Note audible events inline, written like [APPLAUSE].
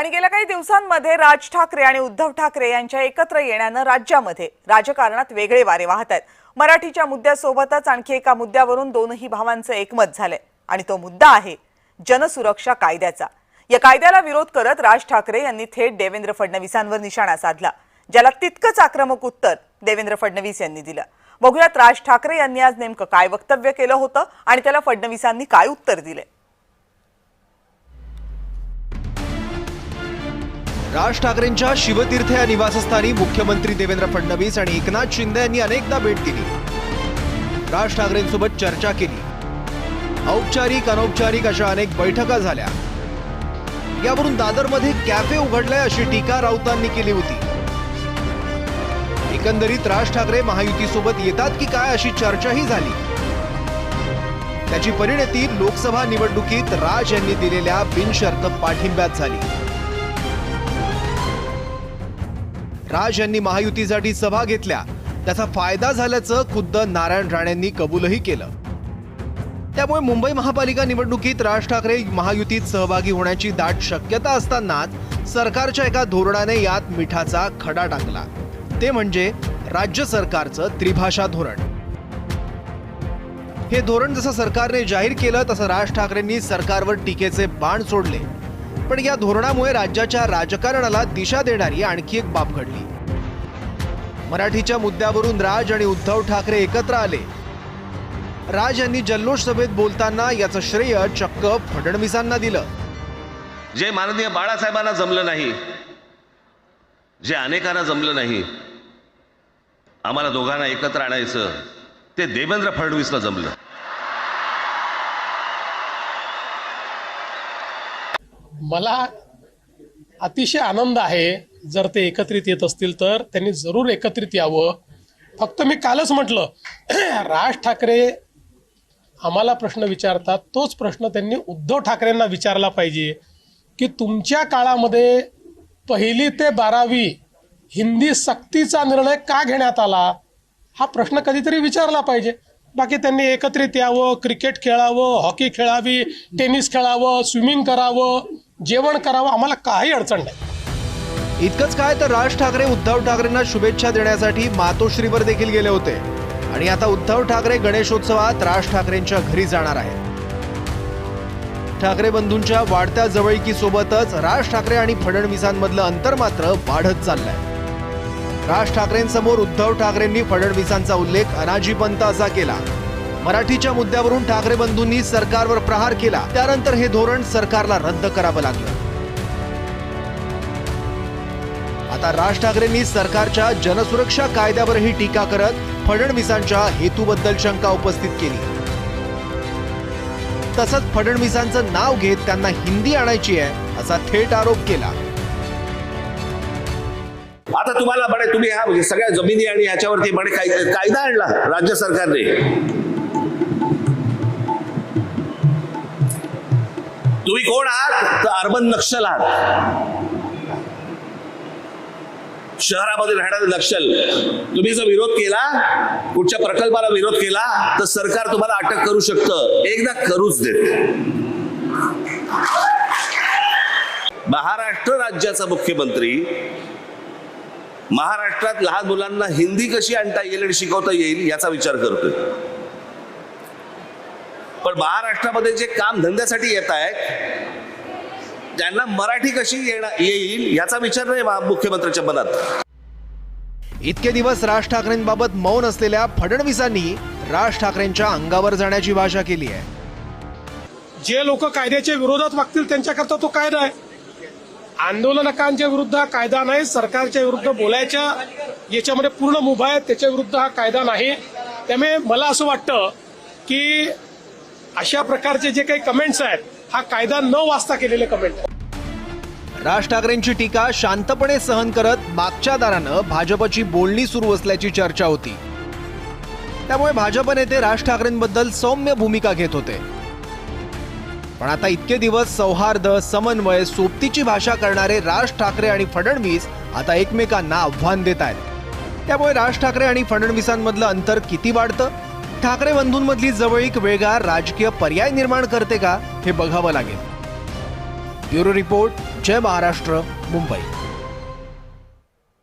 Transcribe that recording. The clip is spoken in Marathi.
आणि गेल्या काही दिवसांमध्ये राज ठाकरे आणि उद्धव ठाकरे यांच्या एकत्र येण्यानं राज्यामध्ये राजकारणात वेगळे वारे वाहत आहेत. मराठीच्या मुद्द्यासोबतच आणखी एका मुद्द्यावरून दोनही भावांचं एकमत झालंय. आणि तो मुद्दा आहे जनसुरक्षा कायद्याचा. या कायद्याला विरोध करत राज ठाकरे यांनी थेट देवेंद्र फडणवीसांवर निशाणा साधला ज्याला तितकंच आक्रमक उत्तर देवेंद्र फडणवीस यांनी दिलं. बघूयात राज ठाकरे यांनी आज नेमकं काय वक्तव्य केलं होतं आणि त्याला फडणवीसांनी काय उत्तर दिले राज ठाकरेंच्या शिवतीर्थ या निवासस्थानी मुख्यमंत्री देवेंद्र फडणवीस आणि एकनाथ शिंदे यांनी अनेकदा भेट दिली. राज ठाकरेंसोबत चर्चा केली. औपचारिक अनौपचारिक अशा अनेक बैठका झाल्या. यावरून दादरमध्ये कॅफे उघडलाय अशी टीका राऊतांनी केली होती. एकंदरीत राज ठाकरे महायुतीसोबत येतात की काय अशी चर्चाही झाली. त्याची परिणती लोकसभा निवडणुकीत राज यांनी दिलेल्या बिनशर्त पाठिंब्यात झाली. राज यांनी महायुतीसाठी सभा घेतल्या. त्याचा फायदा झाल्याचं खुद्द नारायण राणेंनी कबूलही केलं. त्यामुळे मुंबई महापालिका निवडणुकीत राज ठाकरे महायुतीत सहभागी होण्याची दाट शक्यता असतानाच सरकारच्या एका धोरणाने यात मिठाचा खडा टाकला. ते म्हणजे राज्य सरकारचं त्रिभाषा धोरण. हे धोरण जसं सरकारने जाहीर केलं तसं राज ठाकरेंनी सरकारवर टीकेचे बाण सोडले. पण या धोरणामुळे राज्याच्या राजकारणाला दिशा देणारी आणखी एक बाब घडली. मराठीच्या मुद्द्यावरून राज आणि उद्धव ठाकरे एकत्र आले. राज यांनी जल्लोष सभेत बोलताना याचं श्रेय चक्क फडणवीसांना दिलं. जे माननीय बाळासाहेबांना जमलं नाही जे अनेकांना जमलं नाही आम्हाला दोघांना एकत्र आणायचं ते देवेंद्र फडणवीसला जमलं. मला अतिशय आनंद आहे जर ते एकत्रित येत असतील तर त्यांनी जरूर एकत्रित यावं. फक्त मी कालच म्हटलं [CLEARS THROAT] राज ठाकरे आम्हाला प्रश्न विचारतात तोच प्रश्न त्यांनी उद्धव ठाकरेंना विचारला पाहिजे की तुमच्या काळामध्ये पहिली ते बारावी हिंदी सक्तीचा निर्णय का घेण्यात आला? हा प्रश्न कधीतरी विचारला पाहिजे. बाकी त्यांनी एकत्रित यावं क्रिकेट खेळावं हॉकी खेळावी टेनिस खेळावं स्विमिंग करावं जेवण करावं आम्हाला काही अडचण नाही. इतकंच काय तर राज ठाकरे उद्धव ठाकरेंना शुभेच्छा देण्यासाठी मातोश्रीवर देखील गेले होते. आणि आता उद्धव ठाकरे गणेशोत्सवात राज ठाकरेंच्या घरी जाणार आहेत. ठाकरे बंधूंच्या वाढत्या जवळकीसोबतच राज ठाकरे आणि फडणवीसांमधलं अंतर मात्र वाढत चाललंय. राज ठाकरेंसमोर उद्धव ठाकरेंनी फडणवीसांचा उल्लेख अनाजीपंत असा केला. मराठीच्या मुद्द्यावरून ठाकरे बंधूंनी सरकारवर प्रहार केला. त्यानंतर हे धोरण सरकारला रद्द करावं लागलं. आता राज ठाकरेंनी सरकारच्या जनसुरक्षा कायद्यावरही टीका करत फडणवीसांच्या हेतूबद्दल शंका उपस्थित केली. तसंच फडणवीसांचं नाव घेत त्यांना हिंदी आणायची आहे असा थेट आरोप केला. आता तुम्हाला म्हणे तुम्ही ह्या सगळ्या जमिनी आणि ह्याच्यावरती म्हणे कायदा आणला राज्य सरकारने. तुम्ही कोण आहात? तर अर्बन नक्षल आहात. शहरामध्ये राहणारे नक्षल. तुम्ही जर विरोध केला कुठच्या प्रकल्पाला विरोध केला तर सरकार तुम्हाला अटक करू शकतं. एकदा करूच देत. महाराष्ट्र राज्याचा मुख्यमंत्री महाराष्ट्रात लहान मुलांना हिंदी कशी आणता येईल आणि शिकवता येईल याचा विचार करतोय. पण महाराष्ट्रामध्ये जे काम धंद्यासाठी येत आहेत त्यांना मराठी कशी येणार येईल याचा विचार नाही मुख्यमंत्र्यांच्या मनात. इतके दिवस राज ठाकरेंबाबत मौन असलेल्या फडणवीसांनी राज ठाकरेंच्या अंगावर जाण्याची भाषा केली आहे. जे लोक कायद्याच्या विरोधात वागतील त्यांच्याकरता तो कायदा आहे. आंदोलनकांच्या विरुद्ध हा कायदा नाही सरकारच्या विरुद्ध बोलायच्या याच्यामध्ये पूर्ण मुभा आहे त्याच्या विरुद्ध हा कायदा नाही. त्यामुळे मला असं वाटतं की अशा प्रकारचे जे काही कमेंट्स आहेत हा कायदा न वाचता केलेले कमेंट आहेत. राज ठाकरेंची टीका शांतपणे सहन करत मागच्या दारानं भाजपची बोलणी सुरू असल्याची चर्चा होती. त्यामुळे भाजप नेते राज ठाकरेंबद्दल सौम्य भूमिका घेत होते. पण आता इतके दिवस सौहार्द समन्वय सोबतीची भाषा करणारे राज ठाकरे आणि फडणवीस आता एकमेकांना आव्हान देत आहेत. त्यामुळे राज ठाकरे आणि फडणवीसांमधलं अंतर किती वाढतं? ठाकरे बंधूंमधली जवळीक वेगळा राजकीय पर्याय निर्माण करते का हे बघावं लागेल. ब्युरो रिपोर्ट जय महाराष्ट्र मुंबई.